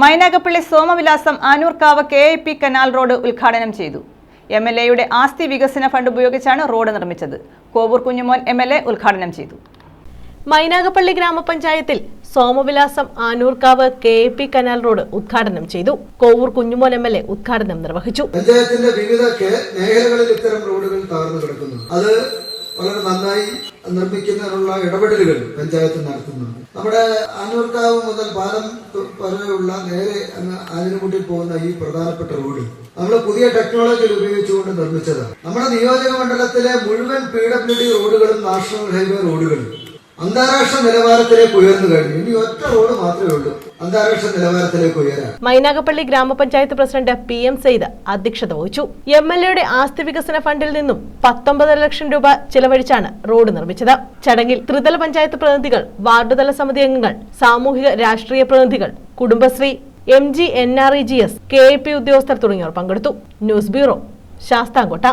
Mainagappally Somavilasam Anoorkavu K I P canal road ഉദ്ഘാടനം ചെയ്തു. M L എയുടെ ആസ്തി വികസന ഫണ്ട് ഉപയോഗിച്ചാണ് റോഡ് നിർമ്മിച്ചത്. Kovoor Kunjumon M L A ഉദ്ഘാടനം ചെയ്തു. മൈനാഗപ്പള്ളി ഗ്രാമപഞ്ചായത്തിൽ Somavilasam Anoorkavu K A P canal road ഉദ്ഘാടനം ചെയ്തു. Kovoor Kunjumon M L A ഉദ്ഘാടനം നിർവഹിച്ചു. പഞ്ചായത്തിന്റെ വിവിധ മേഖലകളിൽ ഇത്തരം റോഡുകൾ തകർന്നു കിടക്കുന്നു. അത് വളരെ നന്നായി നിർമ്മിക്കുന്നതിനുള്ള ഇടപെടലുകൾ പഞ്ചായത്ത് നടത്തുന്നുണ്ട്. നമ്മുടെ ആനൂർക്കാവ് മുതൽ പാലം വരെയുള്ള നേരെ ആതിരമുട്ടിൽ പോകുന്ന ഈ പ്രധാനപ്പെട്ട റോഡ് നമ്മൾ പുതിയ ടെക്നോളജികൾ ഉപയോഗിച്ചുകൊണ്ട് നിർമ്മിച്ചതാണ്. നമ്മുടെ നിയോജക മണ്ഡലത്തിലെ മുഴുവൻ പി ഡബ്ല്യു ഡി റോഡുകളും നാഷണൽ ഹൈവേ റോഡുകളും അന്താരാഷ്ട്ര നിലവാരത്തിലേക്ക് ഉയർന്നു കഴിഞ്ഞു. ഇനി ഒറ്റ റോഡ് മാത്രമേ ഉള്ളൂ. അന്താരാഷ്ട്ര നിലവാരത്തിലേക്ക് ഉയരാൻ. മൈനാഗപ്പള്ളി ഗ്രാമപഞ്ചായത്ത് പ്രസിഡന്റ് പി എം സെയ്ദ് അധ്യക്ഷത വഹിച്ചു. എം എൽ എയുടെ ആസ്തി വികസന ഫണ്ടിൽ നിന്നും പത്തൊമ്പത് ലക്ഷം രൂപ ചെലവഴിച്ചാണ് റോഡ് നിർമ്മിച്ചത്. ചടങ്ങിൽ ത്രിതല പഞ്ചായത്ത് പ്രതിനിധികൾ വാർഡുതല സമിതി അംഗങ്ങൾ സാമൂഹിക രാഷ്ട്രീയ പ്രതിനിധികൾ Kudumbashree M G N R E G S K A P ഉദ്യോഗസ്ഥർ തുടങ്ങിയവർ പങ്കെടുത്തു. News bureau Sasthamcotta.